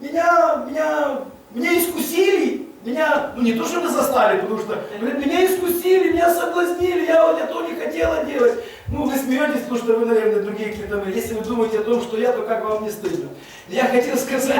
меня, меня, меня искусили, меня, ну не то, что мы застали, потому что, говорит, меня искусили, меня соблазнили, я вот я не хотела делать. Ну, вы смеетесь, потому что вы, наверное, другие какие-то, если вы думаете о том, что я, то как вам не стыдно. Я хотел сказать,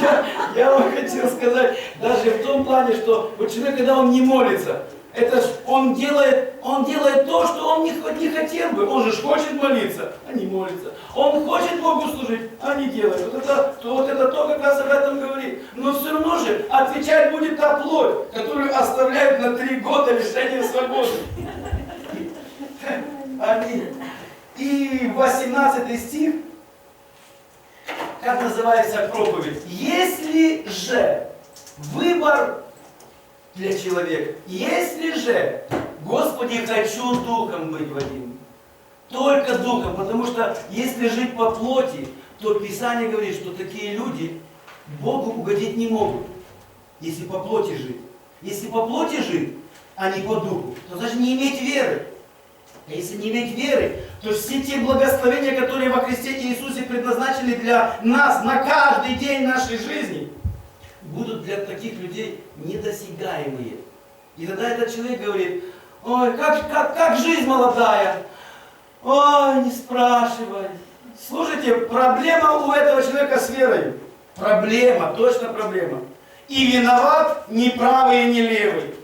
я, я вам хотел сказать, даже в том плане, что вот человек, когда он не молится, это он делает, он делает то, что он не, не хотел бы. Он же хочет молиться, а не молится. Он хочет Богу служить, а не делает. Вот это, то, вот это то как раз об этом говорит. Но все равно же отвечать будет та плоть, которую оставляют на три года лишения свободы. Аминь. И 18 стих, как называется проповедь? Если же выбор для человека, если же, Господи, хочу духом быть Вадим, только духом, потому что если жить по плоти, то Писание говорит, что такие люди Богу угодить не могут, если по плоти жить. Если по плоти жить, а не по духу, то значит не иметь веры. А если не иметь веры, то все те благословения, которые во Христе Иисусе предназначены для нас на каждый день нашей жизни, будут для таких людей недосягаемые. И тогда этот человек говорит, ой, как, как, как жизнь молодая, ой, не спрашивай. Слушайте, проблема у этого человека с верой. Проблема, точно проблема. И виноват не правый и не левый.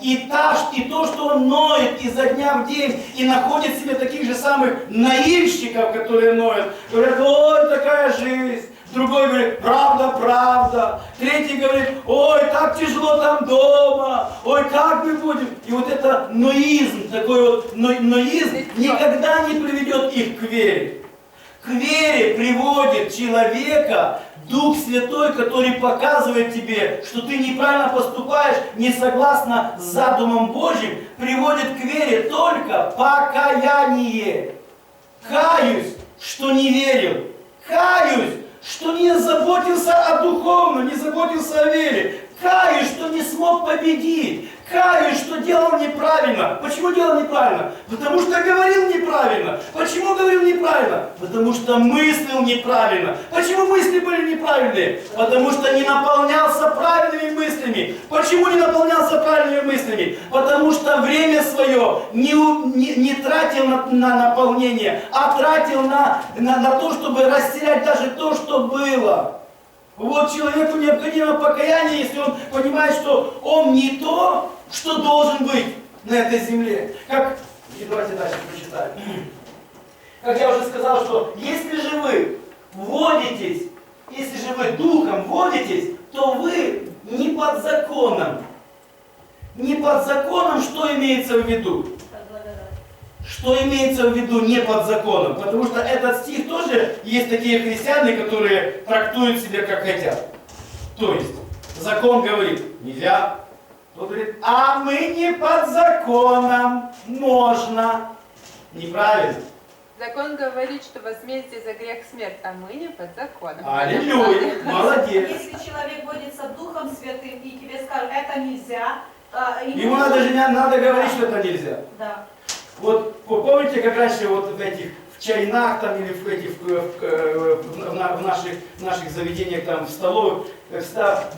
И, та, и то, что он ноет изо дня в день и находит себе таких же самых наильщиков, которые ноют, говорят, ой, такая жизнь. Другой говорит, правда, правда. Третий говорит, ой, так тяжело там дома, ой, как мы будем. И вот это ноизм, такой вот но, ноизм никогда не приведет их к вере. К вере приводит человека Дух Святой, который показывает тебе, что ты неправильно поступаешь, не согласно с задумом Божьим, приводит к вере только покаяние. Каюсь, что не верил. Каюсь, что не заботился о духовном, не заботился о вере. Каюсь, что не смог победить. Каюсь, что делал неправильно. Почему делал неправильно? Потому что говорил неправильно. Почему говорил неправильно? Потому что мыслил неправильно. Почему мысли были неправильные? Потому что не наполнялся правильными мыслями. Почему не наполнялся правильными? Что время свое не, не, не тратил на, на наполнение, а тратил на, на, на то, чтобы растерять даже то, что было. Вот человеку необходимо покаяние, если он понимает, что он не то, что должен быть на этой земле. Как, и давайте дальше прочитаем. Как я уже сказал, что если же вы вводитесь, если же вы духом вводитесь, то вы не под законом. Не под законом, что имеется в виду? Что имеется в виду не под законом? Потому что этот стих тоже есть такие христиане, которые трактуют себя как хотят. То есть, закон говорит, нельзя. Тот говорит, а мы не под законом, можно. Неправильно. Закон говорит, что возмездие за грех смерть, а мы не под законом. Аллилуйя, молодец. Если человек водится Духом Святым и тебе скажут, это нельзя, а, Ему надо же не надо говорить, что это нельзя. Да. Вот помните, как раньше вот в этих в чайнах там или в этих в, в- в- в на- в наших, в наших заведениях там в столовых э,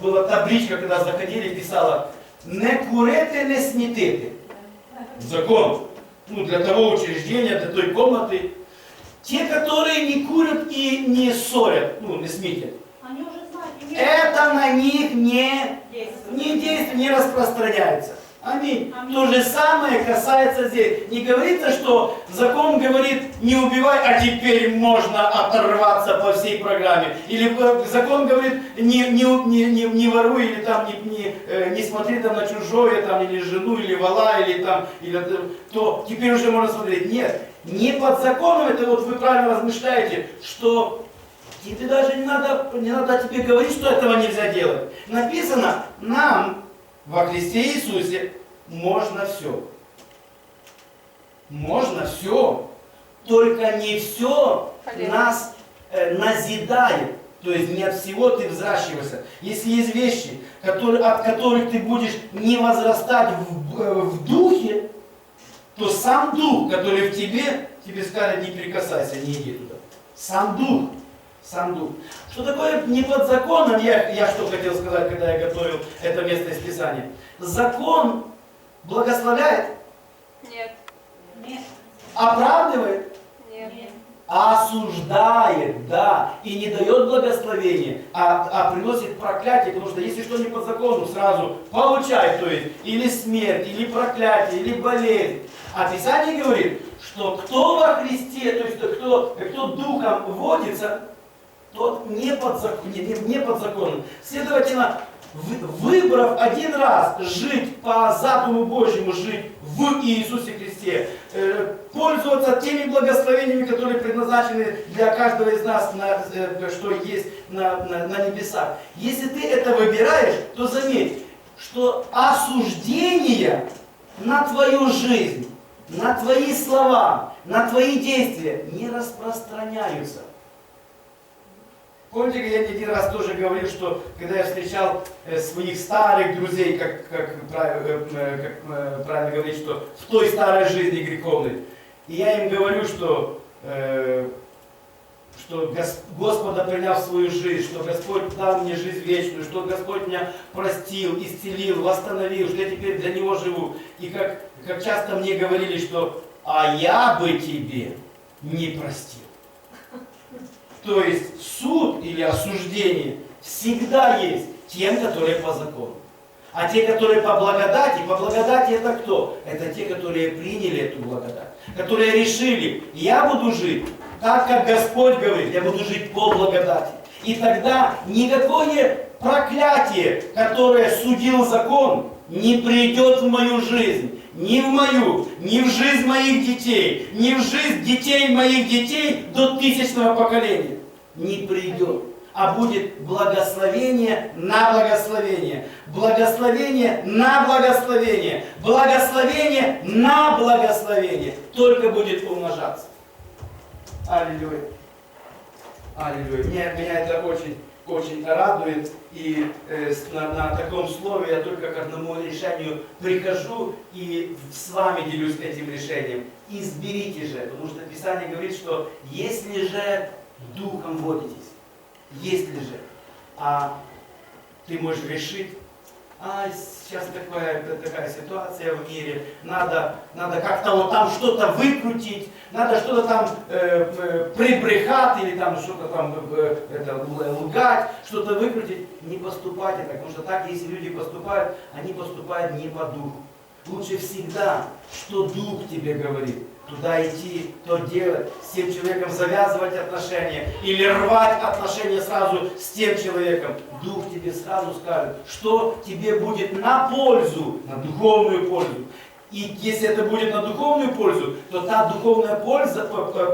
была табличка, когда заходили, писала не курите, не снітити. Закон. Ну, для того учреждения, для той комнаты. Те, которые не курят и не ссорят, ну, не сметят. Они уже знают, имеют Это на них не. Не действует, не распространяется. Аминь. Аминь. То же самое касается здесь. Не говорится, что закон говорит, не убивай, а теперь можно оторваться по всей программе. Или э, закон говорит, не, не, не, не, не воруй, или там не, не, э, не смотри там на чужое, там, или жену, или вала, или там, или, то теперь уже можно смотреть. Нет, не под законом, это вот вы правильно размышляете, что Тебе даже не надо, не надо тебе говорить, что этого нельзя делать. Написано, нам во Христе Иисусе можно все. Можно все. Только не все Полезно. нас э, назидает. То есть не от всего ты взращиваешься. Если есть вещи, которые, от которых ты будешь не возрастать в, э, в духе, то сам дух, который в тебе, тебе скажет, не прикасайся, не иди туда. Сам дух. Сам дух. Что такое не под законом, я, я что хотел сказать, когда я готовил это место из Писания. Закон благословляет, Нет, Нет. оправдывает, нет. Нет. осуждает, да, и не дает благословения, а, а приносит проклятие, потому что если что не по закону, сразу получай, то есть, или смерть, или проклятие, или болезнь. А Писание говорит, что кто во Христе, то есть кто, кто духом водится, тот не под, зак- не, не- под законом. Следовательно, вы- выбрав один раз жить по задуму Божьему, жить в Иисусе Христе, э, пользоваться теми благословениями, которые предназначены для каждого из нас, на, э, что есть на, на- на небесах. Если ты это выбираешь, то заметь, что осуждение на твою жизнь, на твои слова, на твои действия не распространяются. Помните, я не один раз тоже говорил, что когда я встречал э, своих старых друзей, как, как, э, э, как, правильно говорить, что в той старой жизни греховной, и я им говорю, что, что Гос- Господа принял свою жизнь, что Господь дал мне жизнь вечную, что Господь меня простил, исцелил, восстановил, что я теперь для Него живу. И как, как часто мне говорили, что «а я бы тебе не простил». То есть суд или осуждение всегда есть тем, которые по закону. А те, которые по благодати, по благодати это кто? Это те, которые приняли эту благодать. Которые решили, я буду жить так, как Господь говорит, я буду жить по благодати. И тогда никакое проклятие, которое судил закон, не придет в мою жизнь. Ни в мою, ни в жизнь моих детей, ни в жизнь детей моих детей до тысячного поколения. Не придет. А будет благословение на благословение. Благословение на благословение. Благословение на благословение. Только будет умножаться. Аллилуйя. Аллилуйя. Меня, меня это очень, очень радует. И э, на, на таком слове я только к одному решению прихожу и с вами делюсь этим решением. Изберите же, потому что Писание говорит, что если же духом водитесь, если же, а ты можешь решить, а сейчас такая, такая ситуация в мире, надо, надо как-то вот там что-то выкрутить, надо что-то там э, э, прибрехать или там что-то там э, это, лгать, что-то выкрутить. Не поступайте так, потому что так, если люди поступают, они поступают не по духу. Лучше всегда, что дух тебе говорит, туда идти, то делать, с тем человеком завязывать отношения или рвать отношения сразу с тем человеком. Дух тебе сразу скажет, что тебе будет на пользу, на духовную пользу. И если это будет на духовную пользу, то та духовная польза,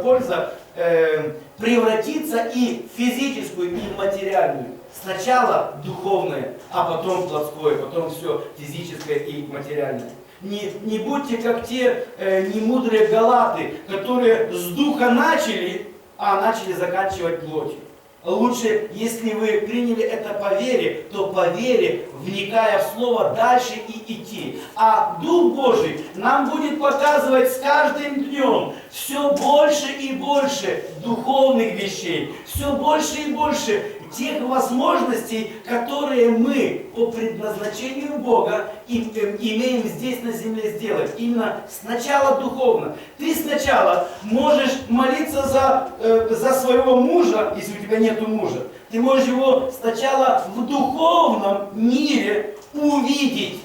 польза э, превратится и в физическую, и в материальную. Сначала духовное, а потом плотское, потом все физическое и материальное. Не, не будьте как те э, немудрые галаты, которые с духа начали, а начали заканчивать плотью. Лучше, если вы приняли это по вере, то по вере, вникая в Слово, дальше и идти. А Дух Божий нам будет показывать с каждым днем все больше и больше духовных вещей, все больше и больше тех возможностей, которые мы по предназначению Бога э, имеем здесь на земле сделать. Именно сначала духовно. Ты сначала можешь молиться за, э, за своего мужа, если у тебя нет мужа. Ты можешь его сначала в духовном мире увидеть.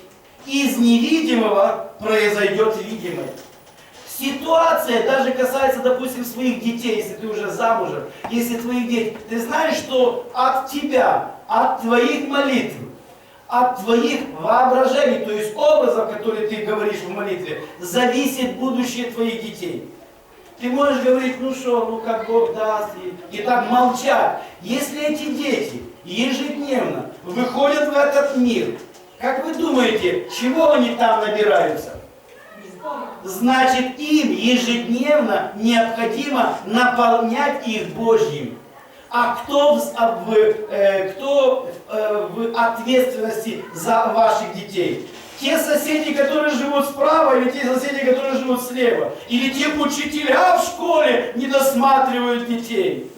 Из невидимого произойдет видимое. Ситуация даже касается, допустим, своих детей, если ты уже замужем, если твоих детей. Ты знаешь, что от тебя, от твоих молитв, от твоих воображений, то есть образов, которые ты говоришь в молитве, зависит будущее твоих детей. Ты можешь говорить, ну что, ну как Бог даст, и, и так молчать. Если эти дети ежедневно выходят в этот мир, как вы думаете, чего они там набираются? Значит, им ежедневно необходимо наполнять их Божьим. А кто в, в, э, кто э, в ответственности за ваших детей? Те соседи, которые живут справа, или те соседи, которые живут слева? Или те учителя в школе не досматривают детей?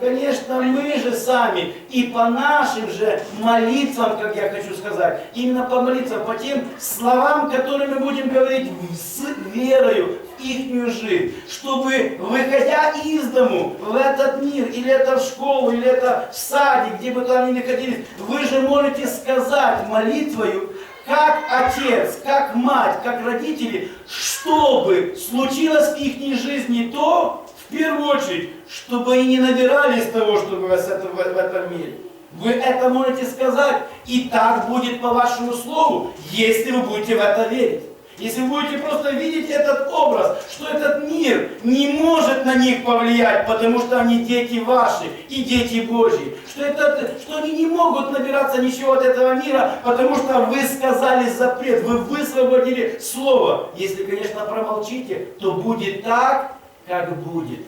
Конечно, мы же сами. И по нашим же молитвам, как я хочу сказать, именно по молитвам, по тем словам, которые мы будем говорить с верою в ихнюю жизнь, чтобы, выходя из дому в этот мир, или это в школу, или это в садик, где бы там ни находились, вы же можете сказать молитвою, как отец, как мать, как родители, чтобы случилось в их жизни то, в первую очередь, чтобы они не набирались того, что у вас в, в этом мире. Вы это можете сказать, и так будет по вашему слову, если вы будете в это верить. Если вы будете просто видеть этот образ, что этот мир не может на них повлиять, потому что они дети ваши и дети Божьи. Что, это, что они не могут набираться ничего от этого мира, потому что вы сказали запрет, вы высвободили слово. Если, конечно, промолчите, то будет так, как будет.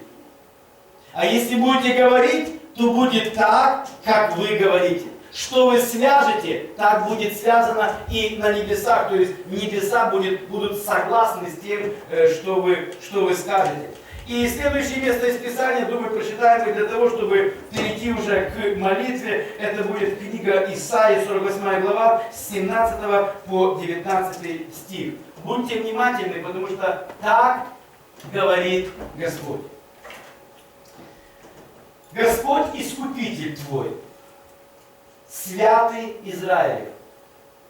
А если будете говорить, то будет так, как вы говорите. Что вы свяжете, так будет связано и на небесах. То есть небеса будет, будут согласны с тем, э, что вы, что вы скажете. И следующее место из Писания, думаю, прочитаем для того, чтобы перейти уже к молитве. Это будет книга Исаии, 48 глава, с 17 по 19 стих. Будьте внимательны, потому что так говорит Господь. Господь Искупитель твой, святый Израиль,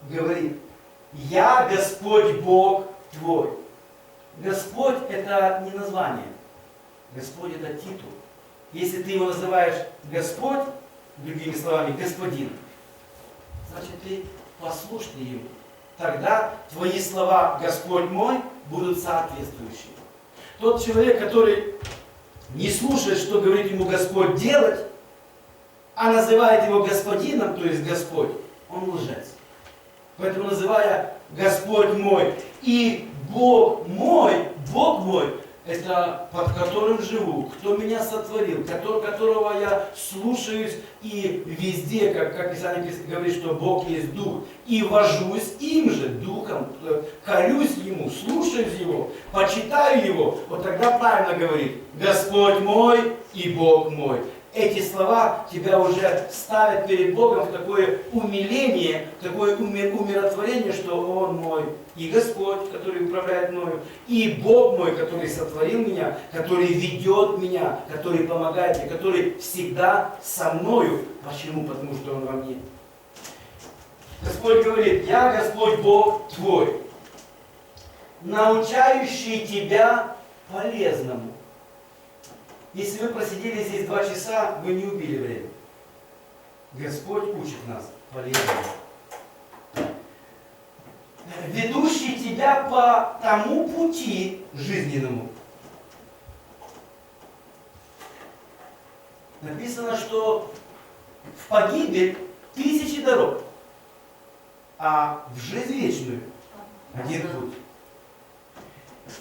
говорит, я Господь Бог твой. Господь это не название, Господь это титул. Если ты его называешь Господь, другими словами, Господин, значит ты послушный ему. Тогда твои слова Господь мой будут соответствующими. Тот человек, который не слушает, что говорит ему Господь делать, а называет его господином, то есть Господь, он лжец. Поэтому называя Господь мой и Бог мой, Бог мой, это под которым живу, кто меня сотворил, которого я слушаюсь и везде, как, как Писание говорит, что Бог есть Дух, и вожусь им же, Духом, э, корюсь Ему, слушаюсь Его, почитаю Его, вот тогда правильно говорит, Господь мой и Бог мой эти слова тебя уже ставят перед Богом в такое умиление, в такое умиротворение, что Он мой и Господь, который управляет мною, и Бог мой, который сотворил меня, который ведет меня, который помогает мне, который всегда со мною. Почему? Потому что Он во мне. Господь говорит, я Господь Бог твой, научающий тебя полезному если вы просидели здесь два часа, вы не убили время. Господь учит нас полезному. Ведущий тебя по тому пути жизненному. Написано, что в погибель тысячи дорог, а в жизнь вечную один путь.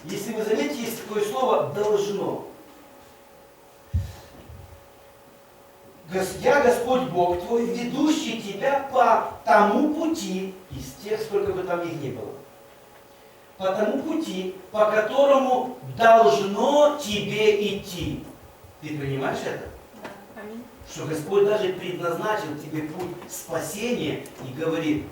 Если вы заметите, есть такое слово «должно». Я Господь Бог твой, ведущий тебя по тому пути, из тех, сколько бы там их ни было, по тому пути, по которому должно тебе идти. Ты понимаешь это? Да. Аминь. Что Господь даже предназначил тебе путь спасения и говорит,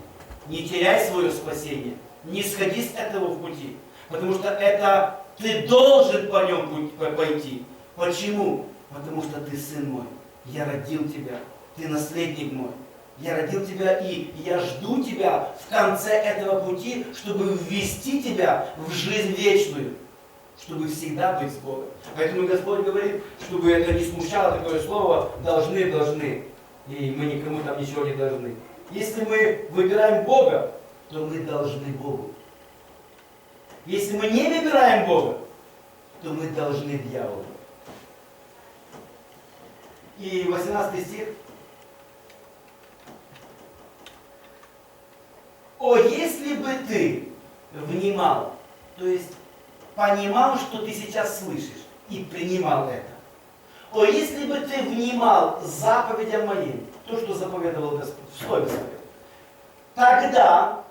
не теряй свое спасение, не сходи с этого пути, потому что это ты должен по нем пойти. Почему? Потому что ты сын мой я родил тебя, ты наследник мой. Я родил тебя и я жду тебя в конце этого пути, чтобы ввести тебя в жизнь вечную, чтобы всегда быть с Богом. Поэтому Господь говорит, чтобы это не смущало такое слово, должны, должны. И мы никому там ничего не должны. Если мы выбираем Бога, то мы должны Богу. Если мы не выбираем Бога, то мы должны дьяволу. И 18 стих. О, если бы ты внимал, то есть понимал, что ты сейчас слышишь, и принимал это. О, если бы ты внимал заповедям моим, то, что заповедовал Господь, в Слове Своем, тогда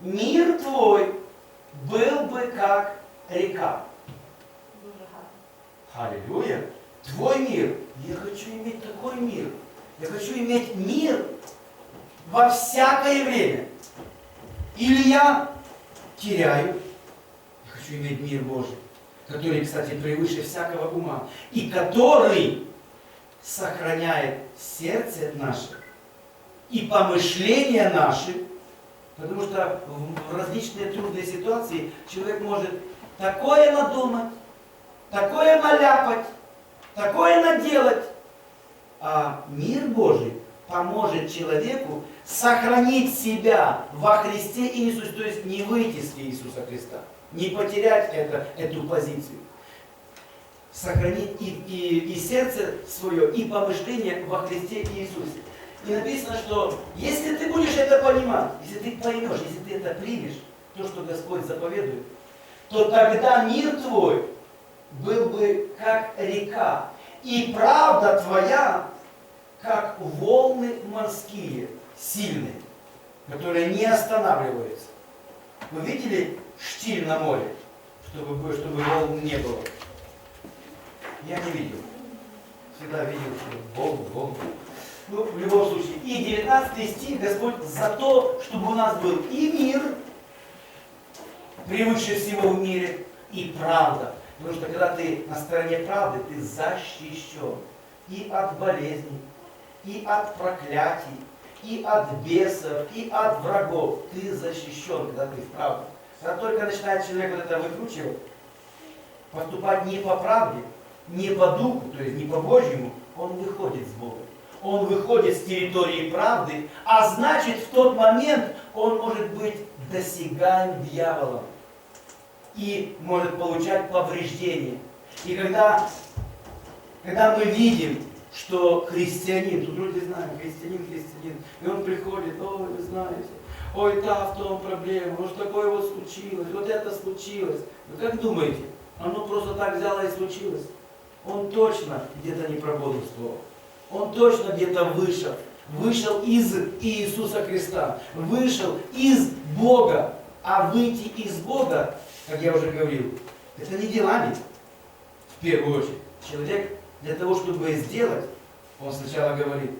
мир твой был бы как река. Аллилуйя. Твой мир. Я хочу иметь такой мир. Я хочу иметь мир во всякое время. Или я теряю, я хочу иметь мир Божий, который, кстати, превыше всякого ума, и который сохраняет сердце наше и помышления наши, потому что в различные трудные ситуации человек может такое надумать, такое наляпать, такое наделать, а мир Божий поможет человеку сохранить себя во Христе Иисусе, то есть не выйти с Иисуса Христа, не потерять это, эту позицию. Сохранить и, и, и сердце свое, и помышление во Христе Иисусе. И написано, что если ты будешь это понимать, если ты поймешь, если ты это примешь, то, что Господь заповедует, то тогда мир твой был бы как река, и правда твоя, как волны морские, сильные, которые не останавливаются. Вы видели штиль на море, чтобы, бы- чтобы волн не было? Я не видел. Всегда видел, что волн, волн. Ну, в любом случае. И 19 стих Господь за то, чтобы у нас был и мир, превыше всего в мире, и правда. Потому что когда ты на стороне правды, ты защищен и от болезней, и от проклятий, и от бесов, и от врагов. Ты защищен, когда ты в правде. Когда только начинает человек вот это выкручивать, поступать не по правде, не по духу, то есть не по Божьему, он выходит с Бога. Он выходит с территории правды, а значит в тот момент он может быть досягаем дьяволом и может получать повреждения. И когда, когда мы видим, что христианин, тут вроде знаем, христианин, христианин, и он приходит, ой, вы знаете, ой, та в том проблема, вот такое вот случилось, вот это случилось. Вы как думаете, оно просто так взяло и случилось? Он точно где-то не прободрствовал. Он точно где-то вышел. Вышел из Иисуса Христа. Вышел из Бога. А выйти из Бога, как я уже говорил, это не делами. В первую очередь. Человек для того, чтобы сделать, он сначала говорит.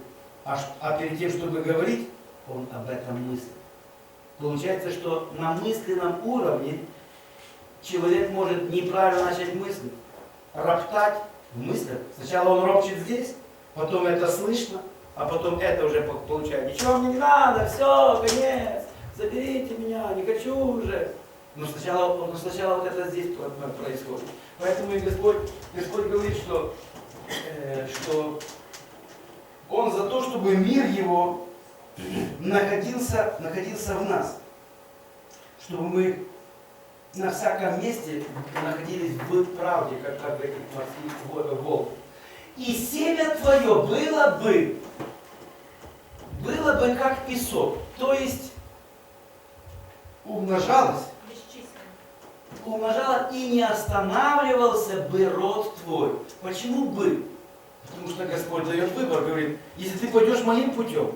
А, а перед тем, чтобы говорить, он об этом мыслит. Получается, что на мысленном уровне человек может неправильно начать мыслить, роптать в мыслях. Сначала он ропчет здесь, потом это слышно, а потом это уже по- получает. Ничего мне не надо, все, конец, заберите меня, не хочу уже. Но сначала, но сначала вот это здесь про- про- происходит. Поэтому и Господь, Господь говорит, что, э, что Он за то, чтобы мир Его находился, находился в нас. Чтобы мы на всяком месте находились в правде, как, как этих морских во- волн. И семя твое было бы, было бы как песок, то есть умножалось, Умножало и не останавливался бы род твой. Почему бы? Потому что Господь дает выбор, говорит, если ты пойдешь моим путем,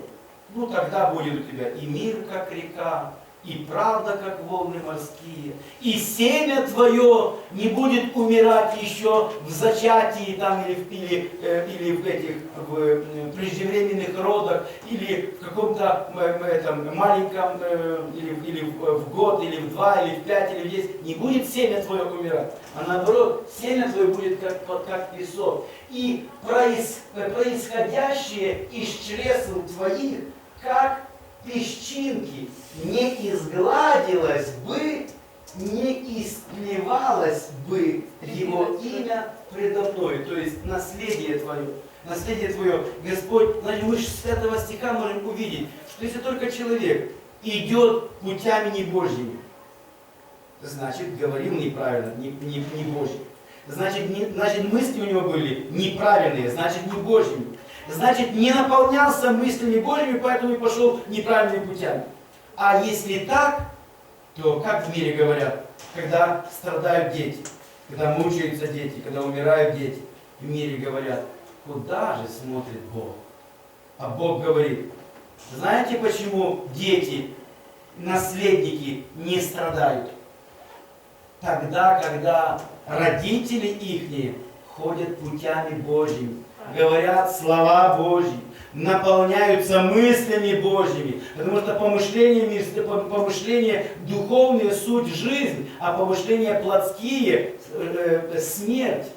ну тогда будет у тебя и мир, как река, и правда, как волны морские, и семя твое не будет умирать еще в зачатии там, или, в- или, э, или в этих в, э, преждевременных родах, или в каком-то этом, маленьком, э, или, или в, год, или в два, или в пять, или в десять, не будет семя твое умирать, а наоборот, семя твое будет как, как песок. И проис- происходящее из чресл твоих, как песчинки, не изгладилось бы, не истлевалось бы его имя предо мной, то есть наследие твое. Наследие твое. Господь, знаете, мы же с этого стиха можем увидеть, что если только человек идет путями не Божьими, значит, говорил неправильно, не, не, не Божьим. Значит, не- значит, мысли у него были неправильные, значит, не Божьими. Значит, не наполнялся мыслями Божьими, поэтому и пошел неправильными путями. А если так, то как в мире говорят, когда страдают дети, когда мучаются дети, когда умирают дети, в мире говорят, куда же смотрит Бог? А Бог говорит, знаете почему дети, наследники не страдают? Тогда, когда родители их ходят путями Божьими, говорят слова Божьи, наполняются мыслями Божьими, потому что помышления, мир- пом- помышления духовные суть жизнь, а помышления плотские э, э, смерть.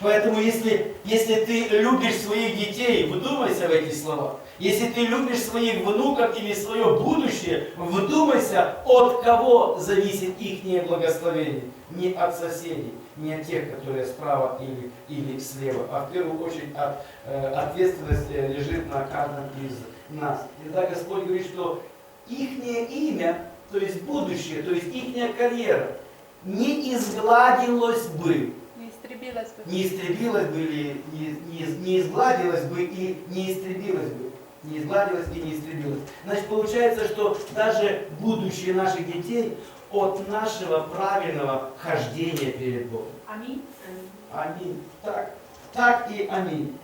Поэтому если, если ты любишь своих детей, вдумайся в эти слова. Если ты любишь своих внуков или свое будущее, вдумайся, от кого зависит их благословение. Не от соседей, не от тех, которые справа или, или слева, а в первую очередь от, э, ответственность лежит на каждом из нас. И тогда Господь говорит, что их имя, то есть будущее, то есть их карьера, не изгладилось бы, Не истребилась бы. не истребилась бы или не, не, не изгладилась бы и не истребилась бы. Не изгладилась и не истребилась. Значит, получается, что даже будущее наших детей от нашего правильного хождения перед Богом. Аминь. Аминь. Так, так и аминь.